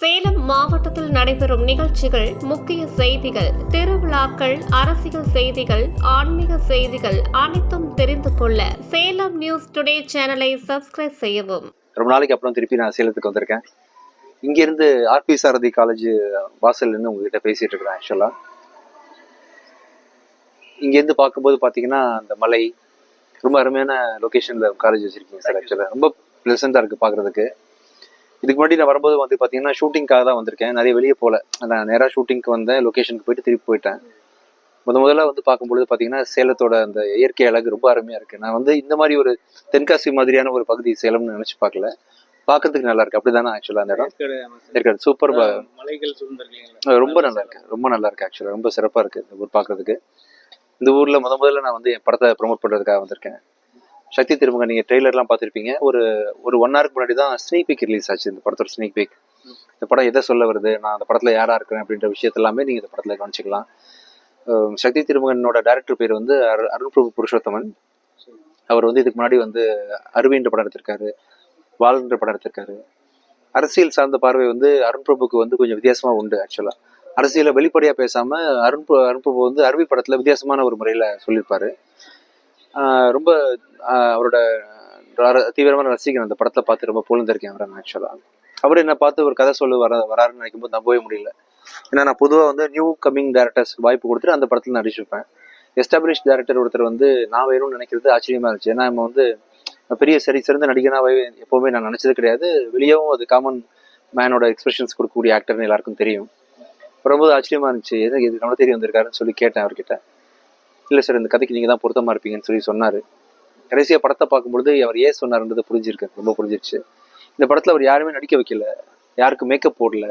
சேலம் மாவட்டத்தில் நடைபெறும் நிகழ்ச்சிகள் முக்கிய செய்திகள் திருவிழாக்கள் அரசியல் செய்திகள் ஆன்மீக செய்திகள் அனைத்தும் தெரிந்து கொள்ள சேலம் நியூஸ் டுடே சேனலை சப்ஸ்கிரைப் செய்யவும். ரொம்ப நாளைக்கு அப்புறம் திருப்பி நான் சேலத்துக்கு வந்திருக்கேன். இங்கேருந்து ஆர்பி சாரதி காலேஜ் வாசல்லேருந்து உங்ககிட்ட பேசிட்டு இருக்கிறேன் ஆக்சுவலாக இங்கேருந்து பார்க்கும்போது பார்த்தீங்கன்னா அந்த மலை ரொம்ப அருமையான லொக்கேஷனில் காலேஜ் வச்சுருக்கீங்க சார் ஆக்சுவலாக ரொம்ப ப்ளசண்ட்டாக இருக்குது பார்க்குறதுக்கு. இதுக்கு முன்னாடி நான் வரும்போது வந்து பார்த்தீங்கன்னா ஷூட்டிங்காக தான் வந்திருக்கேன். நிறைய வெளியே போகல நான் நேராக ஷூட்டிங்க்கு வந்தேன் லொக்கேஷனுக்கு போயிட்டு திருப்பி போயிட்டேன். முத முதல்ல வந்து பார்க்கும்பொழுது பார்த்தீங்கன்னா சேலத்தோட அந்த இயற்கை அழகு ரொம்ப அருமையாக இருக்குது நான் வந்து இந்த மாதிரி ஒரு தென்காசி மாதிரியான ஒரு பகுதி சேலம்னு நினச்சி பார்க்கல. பார்க்கறதுக்கு நல்லா இருக்கு. அப்படிதானே ஆக்சுவலாக அந்த இடம். இருக்காது சூப்பர் ரொம்ப நல்லா இருக்கு. ரொம்ப நல்லா இருக்கு ஆக்சுவலாக ரொம்ப சிறப்பாக இருக்கு இந்த ஊர் பார்க்கறதுக்கு. இந்த ஊரில் முத முதல்ல நான் வந்து என் படத்தை ப்ரோமோட் பண்ணுறதுக்காக வந்திருக்கேன். சக்தி திருமங்க நீங்கள் ட்ரெய்லர்லாம் பார்த்துருப்பீங்க. ஒரு ஒரு ஒன் ஹவருக்கு முன்னாடி தான் ஸ்னீக் பீக் ரிலீஸ் ஆச்சு இந்த படத்தோட ஸ்னீக் பீக் இந்த படம் எதை சொல்ல வருது? நான் அந்த படத்தில் யாராக இருக்கிறேன் அப்படின்ற விஷயத்தெல்லாமே நீங்கள் இந்த படத்தில் கவனிச்சிக்கலாம். சக்தி திருமகனோட டேரக்டர் பேர் வந்து அரு- அருண் பிரபு புருஷோத்தமன். அவர் வந்து இதுக்கு முன்னாடி வந்து அருவின்ற படம் எடுத்திருக்காரு. வாழ்ன்ற படம் எடுத்திருக்காரு. அரசியல் சார்ந்த பார்வை வந்து அருண் பிரபுக்கு வந்து கொஞ்சம் வித்தியாசமாக உண்டு ஆக்சுவலாக அரசியலை வெளிப்படையாக பேசாமல் அருண் அருண் பிரபு வந்து அருவி படத்தில் வித்தியாசமான ஒரு முறையில் சொல்லியிருப்பார். ரொம்ப அவரோட தீவிரமான ரசிகன் அந்த படத்தை பார்த்து ரொம்ப புழுந்திருக்கேன் அவரை ஆக்சுவலாக அவர் என்ன பார்த்து ஒரு கதை சொல்லு வர வராருன்னு நினைக்கும் போது நம்பவே முடியல. ஏன்னா நான் பொதுவாக வந்து நியூ கம்மிங் டேரக்டர்ஸ் வாய்ப்பு கொடுத்துட்டு அந்த படத்தில் நடிச்சிருப்பேன் எஸ்டாப்ளிஷ் டேரக்டர் ஒருத்தர் வந்து நான் வேணும்னு நினைக்கிறது ஆச்சரியமா இருந்துச்சு. ஏன்னா நம்ம வந்து பெரிய சரி சிறந்த நடிகனாகவே எப்போவுமே நான் நினச்சது கிடையாது. வெளியவும் அது காமன் மேனோட எக்ஸ்பிரஷன்ஸ் கொடுக்கக்கூடிய ஆக்டர்னு எல்லாருக்கும் தெரியும். ரொம்ப ஆச்சரியமா இருந்துச்சு. எது இது நம்ம தெரிய வந்திருக்காருன்னு சொல்லி கேட்டேன் அவர்கிட்ட. இல்லை சார் இந்த கதைக்கு நீங்கள் தான் பொருத்தமாக இருப்பீங்கன்னு சொல்லி சொன்னார். கடைசியாக படத்தை பார்க்கும்பொழுது அவர் ஏன் சொன்னார்ன்றது புரிஞ்சிருக்கு ரொம்ப புரிஞ்சிருச்சு. இந்த படத்தில் அவர் யாருமே நடிக்க வைக்கல. யாருக்கும் மேக்கப் போடல.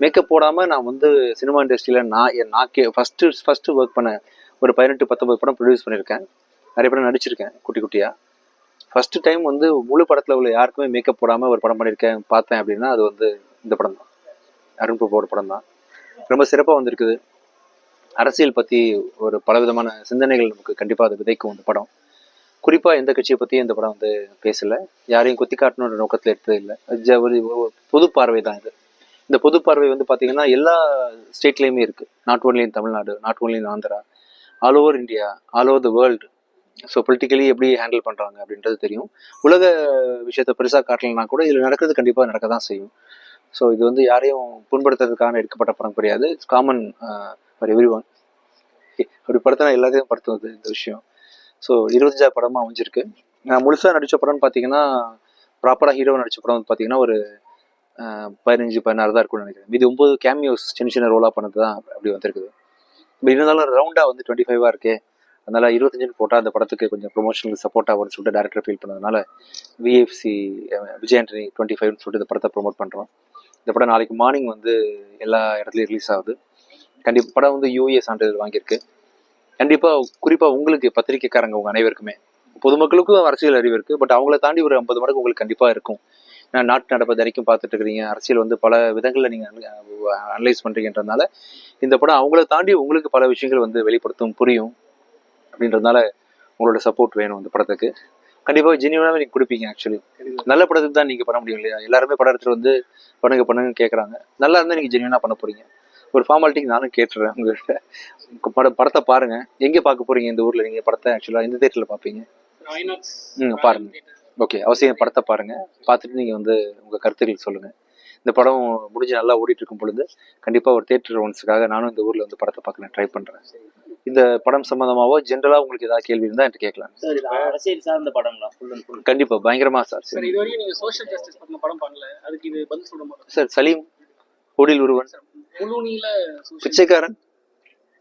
மேக்கப் போடாமல் நான் வந்து சினிமா இண்டஸ்ட்ரியில் நான் என் நான் கே ஃபஸ்ட்டு ஃபஸ்ட்டு ஒர்க் பண்ண ஒரு பதினெட்டு பத்தொன்பது படம் ப்ரொடியூஸ் பண்ணியிருக்கேன். நிறைய படம் நடிச்சிருக்கேன் குட்டி குட்டியாக ஃபஸ்ட்டு டைம் வந்து முழு படத்தில் உள்ள யாருக்குமே மேக்கப் போடாமல் ஒரு படம் பண்ணியிருக்கேன் பார்த்தேன் அப்படின்னா அது வந்து இந்த படம் தான். அருண் பிரபோட படம் தான். ரொம்ப சிறப்பாக வந்திருக்குது. அரசியல் பற்றி ஒரு பலவிதமான சிந்தனைகள் நமக்கு கண்டிப்பாக அது விதைக்கும் இந்த படம். குறிப்பாக எந்த கட்சியை பற்றியும் இந்த படம் வந்து பேசலை. யாரையும் குத்தி காட்டணுன்ற நோக்கத்தில் எடுத்தது இல்லை. ஜ- பொது பார்வை தான் இது. இந்த பொது பார்வை வந்து பார்த்தீங்கன்னா எல்லா ஸ்டேட்லேயுமே இருக்குது not only in Tamil Nadu not only in Andhra all over India all over the world. So politically எப்படி ஹேண்டில் பண்ணுறாங்க அப்படின்றது தெரியும். உலக விஷயத்தை பெருசாக காட்டலைன்னா கூட இதில் நடக்கிறது கண்டிப்பாக நடக்க தான் செய்யும். ஸோ இது வந்து யாரையும் புண்படுத்துறதுக்கான எடுக்கப்பட்ட படம் கிடையாது. It's common for everyone அப்படி படுத்தினா எல்லாத்தையும் படுத்துவது இந்த விஷயம். ஸோ இருபத்தஞ்சா படமாக அமைஞ்சிருக்கு. நான் முழுசாக நடித்த படம்னு பார்த்தீங்கன்னா ப்ராப்பராக ஹீரோ நடித்த படம் வந்து பார்த்தீங்கன்னா ஒரு பதினஞ்சு பதினாறு தான் இருக்கும்னு நினைக்கிறேன். இது ஒம்பது கேமியோஸ் சின்ன சின்ன ரோலாக பண்ணது தான் அப்படி வந்திருக்குது. பட் இருந்தாலும் ரவுண்டாக வந்து டுவெண்ட்டி ஃபைவாக இருக்கே. அதனால் இருபத்தஞ்சுன்னு போட்டால் அந்த படத்துக்கு கொஞ்சம் ப்ரொமோஷனுக்கு சப்போர்ட் ஆகும்னு சொல்லிட்டு டேரக்டர் ஃபீல் பண்ணதுனால விஎஃப்சி விஜய் ஆண்டனி டுவெண்ட்டி ஃபைவ்னு சொல்லிட்டு இந்த படத்தை ப்ரொமோட் பண்ணுறோம் இந்த படம் நாளைக்கு மார்னிங் வந்து எல்லா இடத்துலையும் ரிலீஸ் ஆகுது. கண்டிப்பாக படம் வந்து யூஏ சான்றிதழ் வாங்கியிருக்கு. கண்டிப்பாக குறிப்பாக உங்களுக்கு பத்திரிக்கைக்காரங்க உங்கள் அனைவருக்குமே. பொதுமக்களுக்கும் அரசியல் அறிவு இருக்குது பட் அவங்கள தாண்டி ஒரு ஐம்பது மடங்கு உங்களுக்கு கண்டிப்பாக இருக்கும். ஏன்னா நாட்டு நடப்பது வரைக்கும் பார்த்துட்டு இருக்கிறீங்க. அரசியல் வந்து பல விதங்களில் நீங்கள் அனலைஸ் பண்ணுறீங்கன்றதுனால இந்த படம் அவங்கள தாண்டி உங்களுக்கு பல விஷயங்கள் வந்து வெளிப்படுத்தும் புரியும் அப்படின்றதுனால உங்களோட சப்போர்ட் வேணும் இந்த படத்துக்கு. கண்டிப்பாக ஜெனியூனாகவே நீங்கள் கொடுப்பீங்க ஆக்சுவலி நல்ல படத்துக்கு தான் நீங்கள் பண்ண முடியும் இல்லையா? எல்லாருமே படம் எடுத்துட்டு வந்து பண்ணுங்க பண்ணுங்கன்னு கேட்குறாங்க நல்லா இருந்தால் நீங்கள் ஜெனியூனாக பண்ண போறீங்க. ஒரு ஃபார்மாலிட்டிக்கு நானும் கேட்டுறேன் உங்கள்கிட்ட. படம் படத்தை பாருங்க. எங்கே பார்க்க போறீங்க இந்த ஊரில்? நீங்கள் படத்தை ஆக்சுவலாக இந்த தேட்டரில் பார்ப்பீங்க? ம், பாருங்க. ஓகே அவசியம் படத்தை பாருங்க. பார்த்துட்டு நீங்கள் வந்து உங்கள் கருத்துக்கள் சொல்லுங்க. இந்த படம் முடிஞ்சு நல்லா ஓடிட்டு இருக்கும் பொழுது கண்டிப்பாக ஒரு தேட்டர் ஒன்ஸுக்காக நானும் இந்த ஊரில் வந்து படத்தை பார்க்க ட்ரை பண்ணுறேன் இந்த படம் சம்மந்தமாவோ ஜென்ரலாக உங்களுக்கு ஏதாவது கேள்வி இருந்தால் என்கிட்ட கேட்கலாம். சார் இது அரசியல் சார்ந்த படங்களா ஃபுல் கண்டிப்பாக பயங்கரமாக சார். சார் இது வரைக்கும் நீங்க சோஷியல் ஜஸ்டிஸ் பத்தின படம் பண்ணல. அதுக்கு இது பதில் சொல்ல மாட்டோம். சார் சலீம் ஒடில் ஒருவன். சார் முழு நீள social- பிச்சைக்காரன்?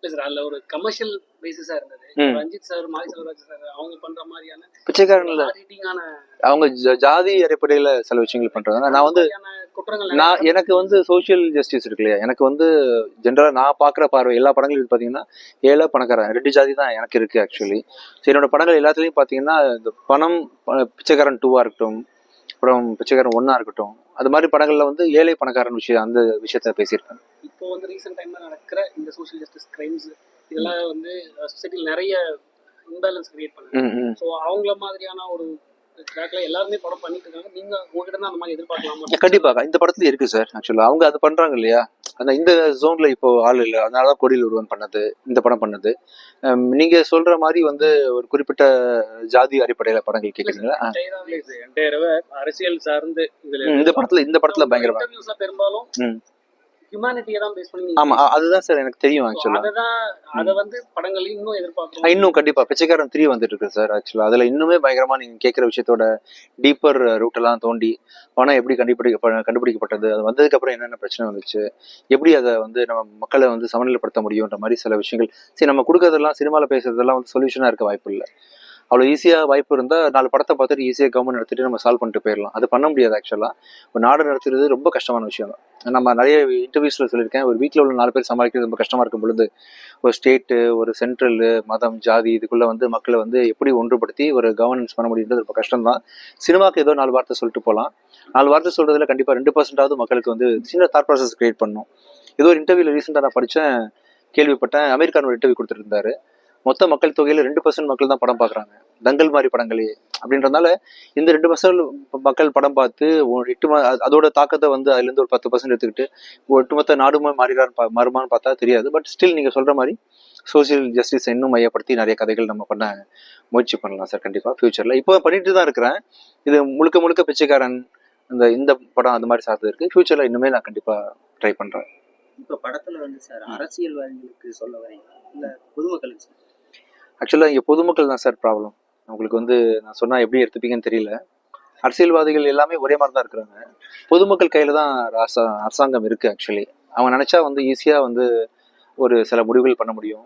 இல்ல சார் அதுல ஒரு கமர்ஷியல் பேசிஸா இருந்தது. ரஞ்சித் சார் மாரி செல்வராஜ் சார் அவங்க பண்ற மாதிரியான பிச்சைக்காரன்ல ஹிட்டிங்கான அவங்க ஜாதி அடிப்படையில் சில விஷயங்கள் பண்றாங்க நான் வந்து நான் எனக்கு வந்து சோஷியல் ஜஸ்டிஸ் இருக்கு இல்லையா? எனக்கு வந்து ஜென்ரலாக நான் பார்க்குற பார்வை எல்லா படங்களும் பார்த்தீங்கன்னா ஏழை பணக்காரன் ரெண்டு ஜாதி தான் எனக்கு இருக்கு ஆக்சுவலி ஸோ என்னோட படங்கள் எல்லாத்துலேயும் பார்த்தீங்கன்னா இந்த பணம் பிச்சைக்காரன் டூவாக இருக்கட்டும் அப்புறம் பிச்சைக்காரன் ஒன்றா இருக்கட்டும். அது மாதிரி படங்களில் வந்து ஏழை பணக்காரன் விஷயம் அந்த விஷயத்த பேசியிருப்பேன் இப்போ வந்து ரீசெண்ட் டைம்ல நடக்கிற இந்த சோஷியல் ஜஸ்டிஸ் கிரைம்ஸ் இதெல்லாம் வந்து சொசைட்டியில் நிறைய இம்பேலன்ஸ் கிரியேட் பண்ணுது. ஸோ அவங்கள மாதிரியான ஒரு கண்டிப்பாக இந்த படத்துல இருக்கு சார் ஆக்சுவலா அவங்க அது பண்றாங்க இல்லையா? அந்த இந்த ஜோன்ல இப்போ ஆள் இல்லை. அதனாலதான் கொடியில் ஒருவன் பண்ணது இந்த படம் பண்ணது. நீங்க சொல்ற மாதிரி வந்து ஒரு குறிப்பிட்ட ஜாதி அடிப்படையில படங்கள். என்டையராகவே அரசியல் சார்ந்து இந்த படத்துல இந்த படத்துல பயங்கரமா. பெரும்பாலும். ஹியூமனிட்டியை தான் பேஸ் பண்ணி ஆமா அதுதான் சார் எனக்கு தெரியும் ஆக்சுவலா அததான் அத வந்து படங்களையும் இன்னும் எதிர்பார்க்கிறோம் இன்னும் கண்டிப்பா பிச்சைக்காரன் த்ரீ வந்துட்டு இருக்கு சார் ஆக்சுவலா அதுல இன்னுமே பயங்கரமா நீங்க கேட்கிற விஷயத்தோட டீப்பர் ரூட் எல்லாம் தோண்டி பணம் எப்படி கண்டுபிடிக்க கண்டுபிடிக்கப்பட்டது அது வந்ததுக்கு அப்புறம் என்னென்ன பிரச்சனை வந்துச்சு எப்படி அதை வந்து நம்ம மக்களை வந்து சமநிலைப்படுத்த முடியுன்ற மாதிரி சில விஷயங்கள். சரி நம்ம கொடுக்கறதெல்லாம் சினிமால பேசுறதெல்லாம் வந்து சொல்யூஷனா இருக்க வாய்ப்பு இல்லை. அவ்வளோ ஈஸியாக வாய்ப்பு இருந்தால் நாலு படத்தை பார்த்துட்டு ஈஸியாக கவர்மெண்ட் நடத்திட்டு நம்ம சால்வ் பண்ணிட்டு போயிடலாம். அது பண்ண முடியாது ஆக்சுவலாக ஒரு நாடு நடத்துறது ரொம்ப கஷ்டமான விஷயம் தான். நம்ம நிறைய இன்டர்வியூஸில் சொல்லியிருக்கேன். ஒரு வீட்டில் உள்ள நாலு பேர் சமாளிக்கிறது ரொம்ப கஷ்டமாக இருக்கும் பொழுது ஒரு ஸ்டேட்டு ஒரு சென்ட்ரல் மதம் ஜாதி இதுக்குள்ளே வந்து மக்களை வந்து எப்படி ஒன்றுபடுத்தி ஒரு கவர்னன்ஸ் பண்ண முடியுன்றது ரொம்ப கஷ்டம் தான். சினிமாக்கு ஏதோ நாலு வார்த்தை சொல்லிட்டு போகலாம் நாலு வார்த்தை சொல்கிறதுல கண்டிப்பாக ரெண்டு பர்சன்டாவது மக்களுக்கு வந்து சின்ன தாட் ப்ராசஸ் கிரியேட் பண்ணும். ஏதோ ஒரு இன்டர்வியூவில் ரீசெண்டாக நான் படித்தேன் கேள்விப்பட்டேன். அமெரிக்கான ஒரு இன்டர்வியூ கொடுத்துருந்தாரு மொத்த மக்கள் தொகையில் ரெண்டு பர்சன்ட் மக்கள் தான் படம் பார்க்குறாங்க தங்கல் மாதிரி படங்களே அப்படின்றதுனால இந்த ரெண்டு பர்சன்ட் மக்கள் படம் பார்த்து எட்டு அது- அதோட தாக்கத்தை வந்து அதுலேருந்து ஒரு பத்து பர்சன்ட் எடுத்துக்கிட்டு ஒட்டுமொத்த நாடுமே மாறிடான்னு பா- மாறுமான்னு பார்த்தா தெரியாது. பட் ஸ்டில் நீங்கள் சொல்கிற மாதிரி சோசியல் ஜஸ்டிஸ் இன்னும் மையப்படுத்தி நிறைய கதைகள் நம்ம பண்ண முயற்சி பண்ணலாம் சார் கண்டிப்பாக ஃபியூச்சரில் இப்போ பண்ணிட்டு தான் இருக்கிறேன். இது முழுக்க முழுக்க பிச்சைக்காரன் இந்த இந்த படம் அந்த மாதிரி சார்ந்து இருக்குது ஃபியூச்சரில் இன்னுமே நான் கண்டிப்பாக ட்ரை பண்ணுறேன் இப்போ படத்தில் வந்து சார் அரசியல்வாதிகளுக்கு சொல்ல வரீங்களா? இல்லை பொதுமக்களுக்கு ஆக்சுவலாக இங்கே பொதுமக்கள் தான் சார் ப்ராப்ளம் உங்களுக்கு வந்து நான் சொன்னால் எப்படி எடுத்துப்பீங்கன்னு தெரியல. அரசியல்வாதிகள் எல்லாமே ஒரே மாதிரி தான் இருக்கிறாங்க. பொதுமக்கள் கையில் தான் அரசாங்கம் இருக்குது ஆக்சுவலி அவங்க நினச்சா வந்து ஈஸியாக வந்து ஒரு சில முடிவுகள் பண்ண முடியும்.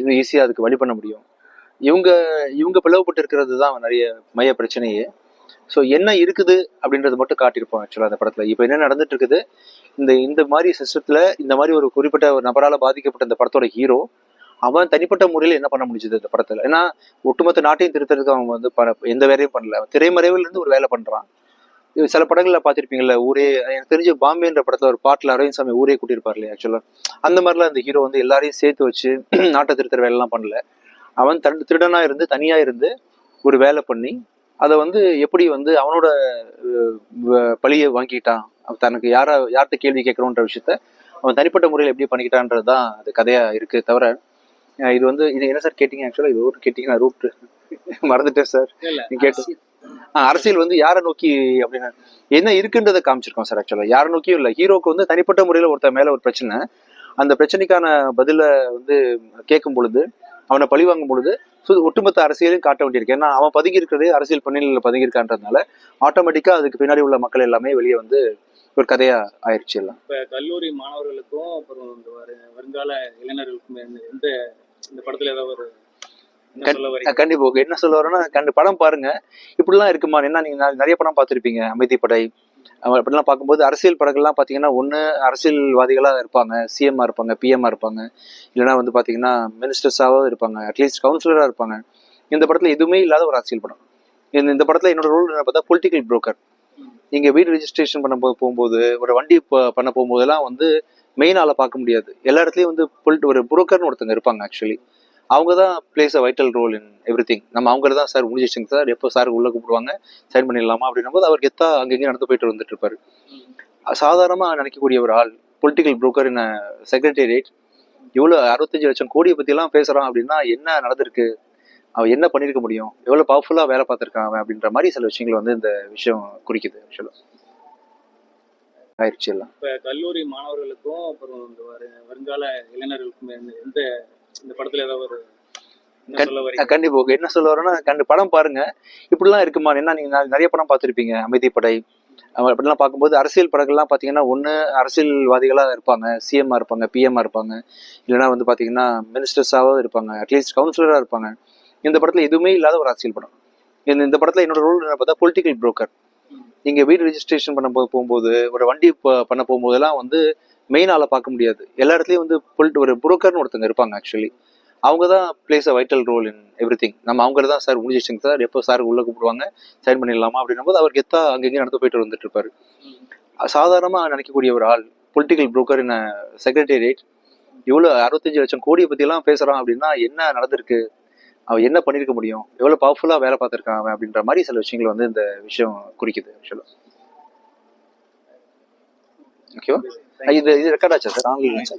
இது ஈஸியாக அதுக்கு வழி பண்ண முடியும். இவங்க இவங்க பிளவுபட்டு இருக்கிறது தான் நிறைய மைய பிரச்சனையே. ஸோ என்ன இருக்குது அப்படின்றது மட்டும் காட்டியிருப்போம் ஆக்சுவலாக அந்த படத்தில். இப்போ என்ன நடந்துட்டு இருக்குது? இந்த இந்த மாதிரி சிஸ்டத்தில் இந்த மாதிரி ஒரு குறிப்பிட்ட ஒரு நபரால் பாதிக்கப்பட்ட இந்த படத்தோட ஹீரோ அவன் தனிப்பட்ட முறையில் என்ன பண்ண முடிஞ்சது இந்த படத்தில்? ஏன்னா ஒட்டுமொத்த நாட்டையும் திருத்தறதுக்கு அவன் வந்து எந்த வேலையும் பண்ணல. அவன் திரைமறைவில் இருந்து ஒரு வேலை பண்ணுறான் சில படங்கள்ல பார்த்திருப்பீங்கல்ல ஊரே எனக்கு தெரிஞ்ச பாம்பேன்ற படத்துல ஒரு பாட்டில் அரவிந்த் சாமி ஊரே கூட்டியிருப்பார் இல்லையா ஆக்சுவலா அந்த மாதிரிலாம் அந்த ஹீரோ வந்து எல்லாரையும் சேர்த்து வச்சு நாட்டை திருத்துற வேலைலாம் பண்ணல. அவன் தன் திருடனா இருந்து தனியா இருந்து ஒரு வேலை பண்ணி அதை வந்து எப்படி வந்து அவனோட பழியை வாங்கிட்டான்? அவன் தனக்கு யார யார்கிட்ட கேள்வி கேட்கணுன்ற விஷயத்த அவன் தனிப்பட்ட முறையில் எப்படி பண்ணிக்கிட்டான்றது தான் அது கதையா இருக்கு தவிர இது வந்து இது என்ன சார் கேட்டீங்க? ஆக்சுவலா இது ஒரு கேட்டீங்க நான் ரூட் மறந்துட்டேன் சார் இல்ல நீ கேட்டு ஆ, அரசியல் வந்து யாரை நோக்கி அப்படின்னு என்ன இருக்குன்றதை காமிச்சிருக்கோம் சார் ஆக்சுவலா யாரை நோக்கியும் இல்லை. ஹீரோக்கு வந்து தனிப்பட்ட முறையில் ஒருத்தன் மேல ஒரு பிரச்சனை. அந்த பிரச்சனைக்கான பதில வந்து கேட்கும் பொழுது அவனை பழி வாங்கும் பொழுது சு- ஒட்டுமொத்த அரசியலையும் காட்ட வேண்டியிருக்கு. ஏன்னா அவன் பதுங்கி இருக்கிறதே அரசியல் பணியில் பதுங்கி இருக்கான்றதுனால ஆட்டோமேட்டிக்கா அதுக்கு பின்னாடி உள்ள மக்கள் எல்லாமே வெளியே வந்து ஒரு கதையா ஆயிடுச்சு எல்லாம். இப்ப கல்லூரி மாணவர்களுக்கும் அப்புறம் இந்த வரு- வருங்கால இளைஞர்களுக்கும் இந்த- இந்த படத்துல ஏதாவது ஒரு என்ன சொல்ல வரீங்க? அஹ் கண்டிப்பா. okay. என்ன சொல்ல வரேன்னா கண்டு படம் பாருங்க. இப்படிலாம் இருக்குமா? என்ன நீங்க நிறைய படம் பார்த்திருப்பீங்க அமைதி படை. அப்படிலாம் பார்க்கும்போது அரசியல் படங்கள்லாம் பார்த்தீங்கன்னா ஒன்று அரசியல்வாதிகளாக இருப்பாங்க. சிஎம்மாக இருப்பாங்க பிஎம்மாக இருப்பாங்க. இல்லைன்னா வந்து பார்த்தீங்கன்னா மினிஸ்டர்ஸாகவும் இருப்பாங்க. அட்லீஸ்ட் கவுன்சிலராக இருப்பாங்க. இந்த படத்தில் எதுவுமே இல்லாத ஒரு அரசியல் படம். இந்த இந்த படத்தில் என்னோட ரோல் என்ன பார்த்தா பொலிட்டிக்கல் புரோக்கர் நீங்கள் வீடு ரெஜிஸ்ட்ரேஷன் பண்ணும்போது போகும்போது ஒரு வண்டி பண்ண போகும்போதெல்லாம் வந்து மெயின் ஆளை பார்க்க முடியாது. எல்லா இடத்துலையும் வந்து பொலிட் ஒரு புரோக்கர்னு ஒருத்தங்க இருப்பாங்க ஆக்சுவலி அவங்க தான் plays a vital role in everything நம்ம அவங்க தான் சார் முடிஞ்சிச்சுங்க சார் எப்போ சார் உள்ள கூப்பிடுவாங்க சைன் பண்ணிடலாமா அப்படின்னும் போது அவர் கெத்தா அங்கங்கே நடந்து போயிட்டு வந்துட்டு இருப்பாரு. சாதாரணமாக நினைக்கக்கூடிய ஒரு ஆள் பொலிட்டிக்கல் புரோக்கர் இன் செக்ரட்டேரியட் இவ்வளோ அறுபத்தஞ்சு லட்சம் கோடியை பற்றிலாம் பேசுகிறான் அப்படின்னா என்ன நடந்திருக்கு? அவன் என்ன பண்ணியிருக்க முடியும்? எவ்வளோ பவர்ஃபுல்லாக வேலை பார்த்துருக்கான் அவன் அப்படின்ற மாதிரி சில விஷயங்கள் வந்து இந்த விஷயம் குறிக்குது ஆக்சுவலாக ஆயிடுச்சு எல்லாம். இப்ப கல்லூரி மாணவர்களுக்கும் அப்புறம் இந்த வரு- வருங்கால இளைஞர்களுக்கும் இந்த- இந்த படத்துல ஏதாவது ஒரு என்ன சொல்ல வரீங்க? அஹ் கண்டிப்பா okay. என்ன சொல்ல வரேன்னா கண்டு படம் பாருங்க. இப்படிலாம் இருக்குமா? என்ன நீங்க நிறைய படம் பார்த்திருப்பீங்க அமைதி படை. அவங்க அப்படிலாம் பார்க்கும்போது அரசியல் படங்கள்லாம் பார்த்தீங்கன்னா ஒன்று அரசியல்வாதிகளாக இருப்பாங்க சிஎம்மாக இருப்பாங்க பிஎம்மாக இருப்பாங்க. இல்லைன்னா வந்து பார்த்தீங்கன்னா மினிஸ்டர்ஸாகவும் இருப்பாங்க அட்லீஸ்ட் கவுன்சிலராக இருப்பாங்க. இந்த படத்தில் எதுவுமே இல்லாத ஒரு அரசியல் படம். இந்த இந்த படத்தில் என்னோட ரோல் என்ன பார்த்தா பொலிட்டிக்கல் புரோக்கர் நீங்கள் வீடு ரெஜிஸ்ட்ரேஷன் பண்ண போ- போகும்போது ஒரு வண்டி பண்ண போகும்போதெல்லாம் வந்து மெயின் ஆளை பார்க்க முடியாது. எல்லா இடத்துலையும் வந்து பொலிட் ஒரு புரோக்கர்னு ஒருத்தங்க இருப்பாங்க ஆக்சுவலி அவங்க தான் plays a vital role in everything நம்ம அவங்க தான் சார் முடிஞ்சிச்சுங்க சார் எப்போ சார் உள்ள கூப்பிடுவாங்க சைன் பண்ணிடலாமா அப்படின்னும் போது அவர் கெத்தா அங்கங்கே நடந்து போயிட்டு வந்துட்டு இருப்பாரு. சாதாரணமாக நினைக்கக்கூடிய ஒரு ஆள் பொலிட்டிக்கல் புரோக்கர் இன் செக்ரட்டேரியட் இவ்வளோ அறுபத்தஞ்சு லட்சம் கோடியை பற்றிலாம் பேசுகிறான் அப்படின்னா என்ன நடந்திருக்கு? அவன் என்ன பண்ணியிருக்க முடியும்? எவ்வளோ பவர்ஃபுல்லாக வேலை பார்த்துருக்கான் அவன் அப்படின்ற மாதிரி சில விஷயங்கள் வந்து இந்த விஷயம் குறிக்குது ஆக்சுவலாக ஓகேவா இது இது ரெக்கார்ட் ஆச்சா sir online next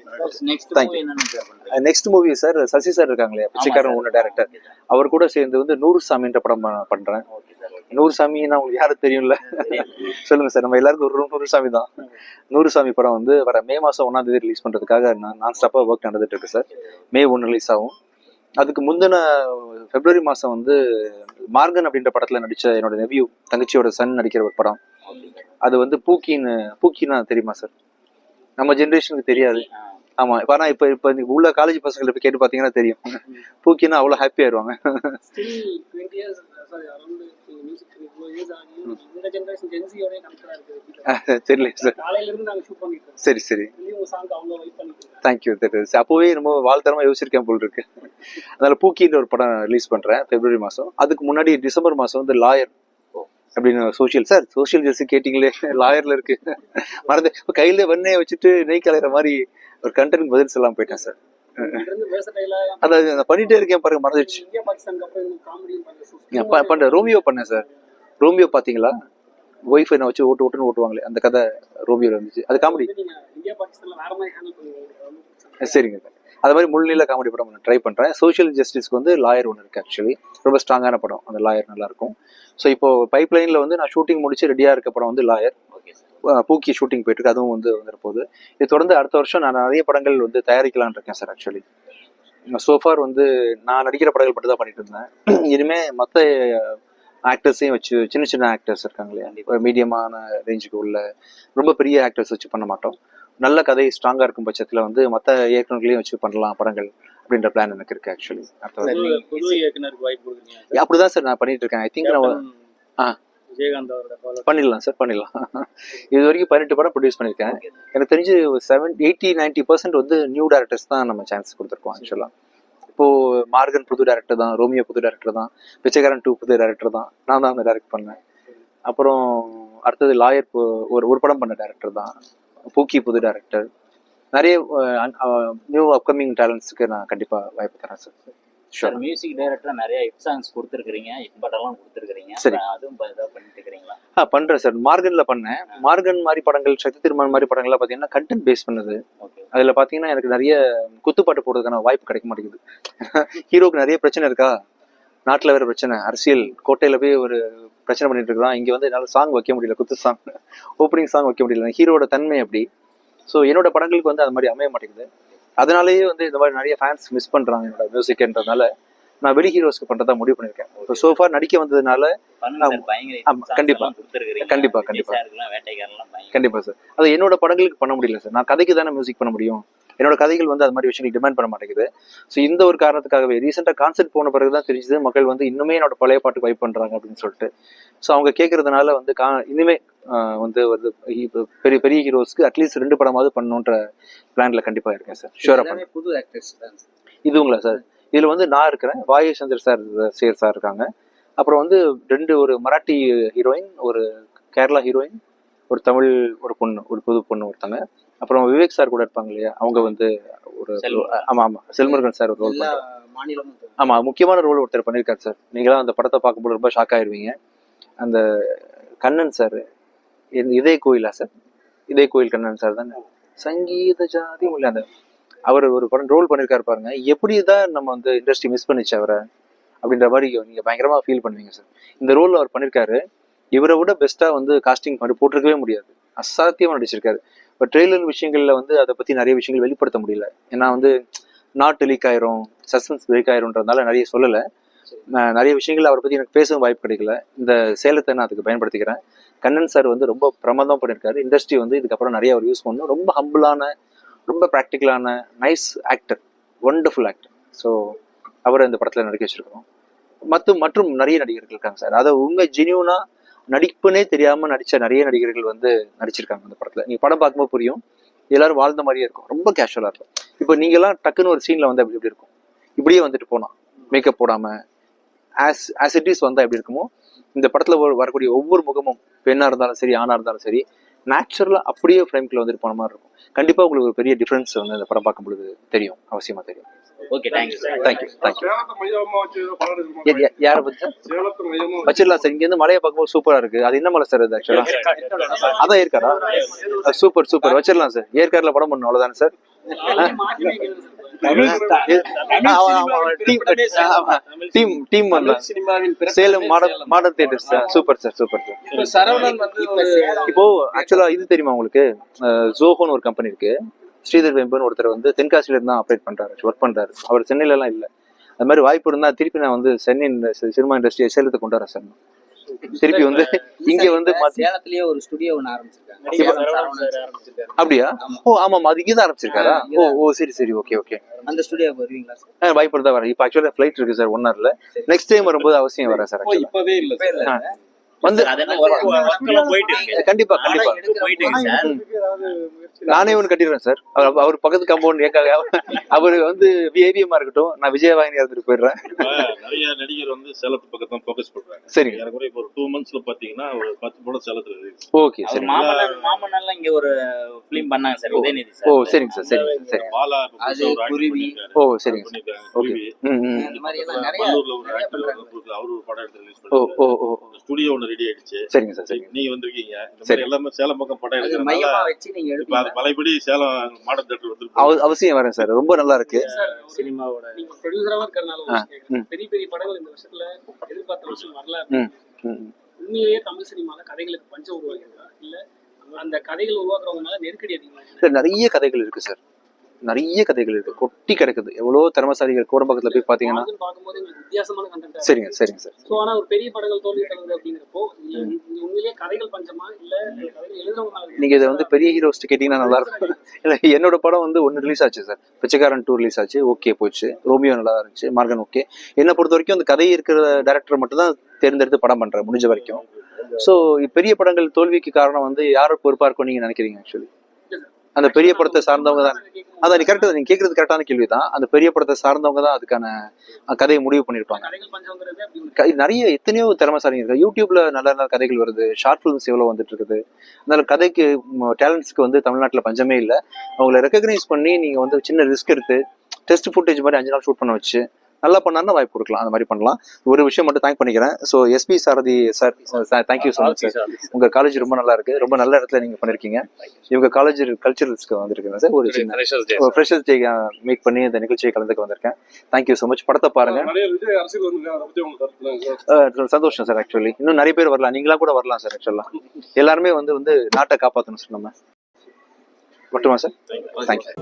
movie? Next sir Sasi sir இருக்காங்களே பிச்சைக்காரன் ஒன்று டேரக்டர் அவர் கூட சேர்ந்து வந்து நூறு சாமின்ற படம் ப- பண்றேன். நூறு சாமின்னா உங்களுக்கு யாரும் தெரியும்ல? சொல்லுங்க சார் நம்ம எல்லாருக்கும் ஒரு நூறு சாமி தான். நூறு சாமி படம் வந்து வர மே மாசம் ஒன்னாம் தேதி ரிலீஸ் பண்றதுக்காக நான் நான் ஸ்டாப்பா ஒர்க் நடந்துட்டு இருக்கு சார் மே ஒன்று ரிலீஸ் ஆகும். அதுக்கு முந்தின பிப்ரவரி மாசம் வந்து மார்கன் அப்படின்ற படத்துல நடிச்ச என்னோட நெவியூ தங்கச்சியோட சன் நடிக்கிற ஒரு படம். அது வந்து பூக்கின்னு பூக்கின்னா தெரியுமா சார் நம்ம ஜென்ரேஷனுக்கு தெரியாது. ஆ, ஆமா இப்ப ஆனா இப்ப இப்ப உள்ள காலேஜ் பசங்களை போய் கேட்டு பாத்தீங்கன்னா தெரியும். பூக்கினா அவ்வளவு ஹாப்பி இருக்குது தெரியல சார் சரி. சரி தேங்க்யூ தெரியுது அப்போவே நம்ம வாழ்த்தரமா யோசிச்சிருக்கேன் போல் இருக்கு அதனால பூக்கின்ற ஒரு படம் ரிலீஸ் பண்றேன் பிப்ரவரி மாசம். அதுக்கு முன்னாடி டிசம்பர் மாசம் வந்து லாயர் அப்படின்னு சோஷியல் சார் சோஷியல் ஜஸ்டிஸ் கேட்டிங்களே லாயர்ல இருக்கு. மறந்து இப்ப கையில வெண்ணெயை வச்சுட்டு நெய் கலையிற மாதிரி ஒரு கண்டென்ட் பதில் சொல்லாம போயிட்டேன் சார் அதாவது நான் பண்ணிட்டே இருக்கேன் பாருங்க மறந்துடுச்சு. பண்றேன் ரோமியோ பண்ணேன் சார் ரோமியோ பாத்தீங்களா ஒய்ஃபை நான் வச்சு ஓட்டு ஓட்டுன்னு ஓட்டுவாங்களே அந்த கதை ரோமியோல இருந்துச்சு. அது காமெடி சரிங்க சார். அது மாதிரி முள்ளில காமெடி படம் நான் ட்ரை பண்றேன். சோஷியல் ஜஸ்டிஸ்க்கு வந்து லாயர் ஒன்று இருக்கு ஆக்சுவலி ரொம்ப ஸ்ட்ராங்கான படம். அந்த லாயர் நல்லா இருக்கும் ஸோ இப்போ பைப் லைன்ல வந்து நான் ஷூட்டிங் முடிச்சு ரெடியா இருக்க படம் வந்து லாயர். பூக்கி ஷூட்டிங் போயிட்டு இருக்கு. அதுவும் வந்து வந்துட போகுது இது தொடர்ந்து அடுத்த வருஷம் நான் நிறைய படங்கள் வந்து தயாரிக்கலாம்னு இருக்கேன் சார் ஆக்சுவலி சோஃபார் வந்து நான் நடிக்கிற படங்கள் மட்டும் தான் பண்ணிட்டு இருந்தேன். இனிமே மற்ற ஆக்டர்ஸையும் வச்சு சின்ன சின்ன ஆக்டர்ஸ் இருக்காங்க இல்லையா? மீடியமான ரேஞ்சுக்கு உள்ள ரொம்ப பெரிய ஆக்டர்ஸ் வச்சு பண்ண மாட்டோம். நல்ல கதை ஸ்ட்ராங்கா இருக்கும் பட்சத்துல வந்து மற்ற இயக்குநர்களையும் வச்சு பண்ணலாம் படங்கள் அப்படின்ற பிளான் எனக்கு இருக்கு ஆக்சுவலி அடுத்த அப்படிதான் சார் நான் பண்ணிட்டு இருக்கேன். ஐ திங்க் நான் ஆ. பண்ணிடலாம் சார் பண்ணிடலாம். இது வரைக்கும் பதினெட்டு படம் ப்ரொடியூஸ் பண்ணியிருக்கேன். எனக்கு தெரிஞ்சு செவன் எயிட்டி நைன்டி பர்சன்ட் வந்து நியூ டேரக்டர்ஸ் தான் நம்ம சான்ஸ் கொடுத்துருக்கோம் ஆக்சுவலாக இப்போ மார்கன் புது டேரக்டர் தான் ரோமியோ புது டேரக்டர் தான் பிச்சைக்காரன் டூ புது டேரக்டர் தான். நான் தான் அந்த டேரக்ட் பண்ணேன். அப்புறம் அடுத்தது லாயர் ஒரு ஒரு படம் பண்ண டேரக்டர் தான். பூக்கி புது டேரக்டர் நிறைய நியூ அப்கமிங் டேலண்ட்ஸுக்கு நான் கண்டிப்பாக வாய்ப்பு தரேன் சார் சார் மியூசிக் டைரக்டரா நிறைய ஹிட் சாங்ஸ் கொடுத்துருக்கீங்க ஹிட் படம்லாம் கொடுத்துருக்கீங்க சரி. அதுவும் ஏதாவது பண்ணிட்டு இருக்கீங்களா ஆ பண்றேன் சார். மார்கன்ல பண்ணேன். மார்கன் மாதிரி படங்கள் சக்தி திருமணம் மாதிரி படங்கள்லாம் பார்த்தீங்கன்னா கண்டென்ட் பேஸ் பண்ணுது. அதுல பாத்தீங்கன்னா எனக்கு நிறைய குத்துப்பாட்டு போடுறதுக்கான வாய்ப்பு கிடைக்க மாட்டேங்குது. ஹீரோக்கு நிறைய பிரச்சனை இருக்கா? நாட்டுல வேற பிரச்சனை. அரசியல் கோட்டையில போய் ஒரு பிரச்சனை பண்ணிட்டு இருக்கான் இங்க வந்து என்னால சாங் வைக்க முடியல குத்து சாங் ஓப்பனிங் சாங் வைக்க முடியல. ஹீரோட தன்மை அப்படி ஸோ என்னோட படங்களுக்கு வந்து அது மாதிரி அமைய மாட்டேங்குது. அதனாலேயே வந்து இந்த மாதிரி நிறைய ஃபேன்ஸ் மிஸ் பண்றாங்க என்னோட மியூசிக்ன்றதுனால நான் வெளி ஹீரோஸ்க்கு பண்றதா முடிவு பண்ணிருக்கேன் இப்போ சோஃபா நடிக்க வந்ததுனால கண்டிப்பா. கண்டிப்பா, கண்டிப்பா. கண்டிப்பா சார் அது என்னோட படங்களுக்கு பண்ண முடியல சார் நான் கதைக்கு தானே மியூசிக் பண்ண முடியும்? என்னோட கதைகள் வந்து அது மாதிரி விஷயங்கள் டிமாண்ட் பண்ண மாட்டேங்குது. ஸோ இந்த ஒரு காரணத்துக்காகவே ரீசெண்டாக கான்செர்ட் போன பிறகு தான் தெரிஞ்சது மக்கள் வந்து இன்னுமே என்னோட பழைய பாட்டுக்கு வைப் பண்றாங்க அப்படின்னு சொல்லிட்டு. ஸோ அவங்க கேட்கறதுனால வந்து கா இனிமே வந்து இப்ப பெரிய பெரிய ஹீரோஸ்க்கு அட்லீஸ்ட் ரெண்டு படமாவது பண்ணணுன்ற பிளான்ல கண்டிப்பா இருக்கேன் சார் ஷூரா பண்ண எல்லாமே புது ஆக்டர்ஸ் தான். இதுங்களா சார் இதுல வந்து நான் இருக்கிறேன். வாயு சந்திர சார் சேர் சார் இருக்காங்க. அப்புறம் வந்து ரெண்டு ஒரு மராட்டி ஹீரோயின் ஒரு கேரளா ஹீரோயின் ஒரு தமிழ் ஒரு பொண்ணு ஒரு புது பொண்ணு ஒருத்தங்க. அப்புறம் விவேக் சார் கூட இருப்பாங்க இல்லையா? அவங்க வந்து ஒரு. ஆமா ஆமா. செல்முருகன் சார் ஒரு ரோல் இருக்கு. ஆமா முக்கியமான ரோல் ஒருத்தர் பண்ணியிருக்காரு சார். நீங்களாம் அந்த படத்தை பார்க்கும்போது ரொம்ப ஷாக் ஆயிருவீங்க. அந்த கண்ணன் சார் இதே கோயிலா சார்? இதே கோயில் கண்ணன் சார் தானே? சங்கீத ஜாதி இல்லை அந்த அவர் ஒரு படம் ரோல் பண்ணியிருக்காரு பாருங்க. எப்படி தான் நம்ம வந்து இண்டஸ்ட்ரி மிஸ் பண்ணிச்சு அவரை அப்படின்ற மாதிரி நீங்க பயங்கரமா ஃபீல் பண்ணுவீங்க சார். இந்த ரோல் அவர் பண்ணியிருக்காரு. இவரை விட பெஸ்டா வந்து காஸ்டிங் பண்ணி போட்டிருக்கவே முடியாது. அசாத்தியமா நடிச்சிருக்காரு. இப்போ ட்ரெய்லர் விஷயங்கள்ல வந்து அதை பத்தி நிறைய விஷயங்கள் வெளிப்படுத்த முடியல. ஏன்னா வந்து நாட் லீக் ஆயிரும் சஸ்பென்ஸ் பிரேக் ஆயிரும்ன்றதுனால நிறைய சொல்லலை. நிறைய விஷயங்கள் அவரை பத்தி எனக்கு பேசவும் வாய்ப்பு கிடைக்கல. இந்த சேலத்தை நான் அதுக்கு பயன்படுத்திக்கிறேன். கண்ணன் சார் வந்து ரொம்ப பிரமாதம் பண்ணியிருக்காரு. இண்டஸ்ட்ரி வந்து இதுக்கப்புறம் நிறைய அவர் யூஸ் பண்ணணும். ரொம்ப ஹம்பிளான ரொம்ப ப்ராக்டிக்கலான nice actor wonderful actor so அவரை இந்த படத்தில் நடிக்க வச்சிருக்கிறோம். மற்றும் மற்றும் நிறைய நடிகர்கள் இருக்காங்க சார் அதை உண்மை ஜெனியூனா நடிப்புனே தெரியாம நடிச்ச நிறைய நடிகர்கள் வந்து நடிச்சிருக்காங்க அந்த படத்துல. நீங்க படம் பார்க்கும்போது புரியும். எல்லாரும் வாழ்ந்த மாதிரியே இருக்கும். ரொம்ப கேஷுவலா இருக்கும். இப்போ நீங்கெல்லாம் டக்குன்னு ஒரு சீன்ல வந்து அப்படி எப்படி இருக்கும்? இப்படியே வந்துட்டு போனா மேக்கப் போடாம ஆஸ் ஆஸ் இட் இஸ் வந்தா எப்படி இருக்குமோ இந்த படத்துல வரக்கூடிய ஒவ்வொரு முகமும் பெண்ணா இருந்தாலும் சரி ஆணா இருந்தாலும் சரி நேச்சுரலா அப்படியே ஃப்ரேம்குள்ள வந்துட்டு போன மாதிரி இருக்கும். கண்டிப்பா உங்களுக்கு ஒரு பெரிய டிஃபரன்ஸ் வந்து இந்த படம் பார்க்கும் பொழுது தெரியும். அவசியமா தெரியும். Okay thank you sir thank you thank you? யாரை வச்சு. வச்சிடலாம் சார் இங்க இருந்து மலையை பார்க்கும்போது சூப்பரா இருக்கு. அது என்ன மலை சார் இது ஆக்சுவலா அதான் ஏற்காடா? Super super. வச்சிடலாம் சார் ஏற்காடுல படம் பண்ணணும் அவ்வளவுதானே சார் டீம் டீம் வந்தா. Salem modern theatres super sir super sir இப்போ ஆக்சுவலா இது தெரியுமா உங்களுக்கு? ஜோஹோன்னு ஒரு கம்பெனி இருக்கு. ஸ்ரீதர் வெம்புன்னு ஒருத்தர் வந்து தென்காசியில இருந்து தான் ஆப்ரேட் பண்றாரு ஒர்க் பண்றாரு. அவர் சென்னையில எல்லாம் இல்ல. அது மாதிரி வாய்ப்பு இருந்தா திருப்பி நான் வந்து சென்னை சினிமா இண்டஸ்ட்ரியை சேலத்தை கொண்டு வரேன் சார் திருப்பி வந்து இங்க வந்து சேலத்திலேயே ஒரு ஸ்டுடியோ ஒன்று ஆரம்பிச்சிருக்காங்க. அப்படியா? ஓ ஆமா அது இங்கே தான் ஆரம்பிச்சிருக்காரா ஓ ஓ சரி சரி ஓகே ஓகே அந்த ஸ்டுடியோக்கு வருவீங்களா சார்? வாய்ப்பு இருந்தா வரேன். இப்போ ஆக்சுவலா ஃபிளைட் இருக்கு சார் ஒன் ஹவர்ல நெக்ஸ்ட் டைம் வரும்போது அவசியம் வரேன் சார். இப்பவே இல்ல. வந்து கண்டிப்பா கண்டிப்பா. சார். நானே ஒன்று கட்டிடுறேன் சார். அவர் அவர் பக்கத்து கம்பவுண்ட் ஏக்காக அவர் வந்து விஐபிஎம்மா இருக்கட்டும் நான் விஜயவாகினி இருந்துட்டு போயிடுறேன். நிறைய நடிகர் வந்து சேலத்து பக்கம் தான் ஃபோக்கஸ் பண்றாங்க. சரிங்க. எனக்கு இப்போ ஒரு டூ மந்த்ஸ்ல பாத்தீங்கன்னா ஒரு பத்து படம் சேலத்துல. ஓகே சரி மாமன்னன் மாமன்னன்ல இங்க ஒரு ஃபிலிம் பண்ணாங்க சார் உதயநிதி ஓ சார் சரிங்க சார் சரிங்க சார் சரிங்க. பாலா அது குருவி. ஓ சரிங்க சார். ஓகே குருவி. ம் ம் இந்த மாதிரி எல்லாம் நிறைய பல்லூர்ல ஒரு அவரு படம் எடுத்து ரிலீஸ் ஓ பண்ணிருக்காரு. ஓ ஓ. ஸ்டுடியோ ஒன்று ரெடி ஆயிடுச்சு. சரிங்க சார் சரிங்க. நீங்க வந்திருக்கீங்க. சரி. எல்லாமே சேலம் பக்கம் படம் எடுக்கிறதுனால மையமா வச்சு நீங்க இப்ப அது பழையபடி சேலம் மாடல் தேட்டர் வந்து அவ- அவசியம் வரேன் சார். ரொம்ப நல்லா இருக்கு. சினிமாவோட நீங்க ப்ரொடியூசராக இருக்கிறனால. பெரிய பெரிய படங்கள் இந்த வருஷத்துல எதிர்பார்த்த விஷயம் வரல ம் ம் உண்மையிலேயே தமிழ் சினிமால கதைகளுக்கு பஞ்சம் உருவாகிருக்கா இல்ல அந்த கதைகள் உருவாக்குறவங்கனால நெருக்கடி அதிகமா சார் நிறைய கதைகள் இருக்கு சார். நிறைய கதைகள் இருக்கு. கொட்டி கிடக்குது. எவ்வளோ திறமசாலிகள் கோடம்பக்கத்துல போய் பாத்தீங்கன்னா சரிங்க சரிங்க சார் ஆனா ஒரு பெரிய படங்கள் தோல்வி தருது அப்படிங்கிறப்போ இல்ல இங்க உண்மையிலேயே கதைகள் பஞ்சமா இல்ல நீங்க இதை வந்து பெரிய ஹீரோஸ்ட்டு கேட்டீங்கன்னா நல்லா இருக்கும். இல்ல என்னோட படம் வந்து ஒன்று ரிலீஸ் ஆச்சு சார் பிச்சைக்காரன் டூ ரிலீஸ் ஆச்சு. ஓகே போச்சு. ரோமியோ நல்லா இருந்துச்சு. மார்கன் ஓகே என்னை பொறுத்த வரைக்கும் அந்த கதை இருக்கிற டேரக்டர் மட்டும் தான் தேர்ந்தெடுத்து படம் பண்றேன் முடிஞ்ச வரைக்கும். ஸோ பெரிய படங்கள் தோல்விக்கு காரணம் வந்து யாரை பொறுப்பா இருக்கும் நீங்க நினைக்கிறீங்க ஆக்சுவலி அந்த பெரிய படத்தை சார்ந்தவங்க தான். அதான் நீ கரெக்டாக நீங்க கேட்கறது கரெக்டான கேள்வி தான் அந்த பெரிய படத்தை சார்ந்தவங்க தான் அதுக்கான கதையை முடிவு பண்ணியிருப்பாங்க. நிறைய எத்தனையோ திறமைசாலிங்க இருக்கு யூடியூப்ல நல்ல நல்ல கதைகள் வருது. ஷார்ட் ஃபிலிம்ஸ் எவ்வளோ வந்துட்டு இருக்குது. அதனால கதைக்கு டேலண்ட்ஸ்க்கு வந்து தமிழ்நாட்டில் பஞ்சமே இல்லை. அவங்கள ரெக்கக்னைஸ் பண்ணி நீங்கள் வந்து சின்ன ரிஸ்க் எடுத்து டெஸ்ட் ஃபுட்டேஜ் மாதிரி அஞ்சு நாள் ஷூட் பண்ண வச்சு நல்லா பண்ணாருன்னா வாய்ப்பு கொடுக்கலாம். அந்த மாதிரி பண்ணலாம். ஒரு விஷயம் மட்டும் தேங்க் பண்ணிக்கிறேன். So SP Sarathi sir thank you so much sir உங்க காலேஜ் ரொம்ப நல்லா இருக்கு. ரொம்ப நல்ல இடத்துல நீங்க பண்ணிருக்கீங்க. இவங்க காலேஜ் கல்ச்சரல்ஸ்க்கு வந்திருக்கேன் சார் ஒரு சின்ன ஃப்ரெஷர்ஸ் டே மேக் பண்ணி இந்த நிகழ்ச்சியை கலந்துக்க வந்திருக்கேன். தேங்க்யூ ஸோ மச் படத்தை பாருங்க. சந்தோஷம் சார் ஆக்சுவலி இன்னும் நிறைய பேர் வரலாம். நீங்களா கூட வரலாம் சார் ஆக்சுவலா எல்லாருமே வந்து வந்து நாட்டை காப்பாற்றணும் சார் நம்ம மட்டுமா சார் தேங்க்யூ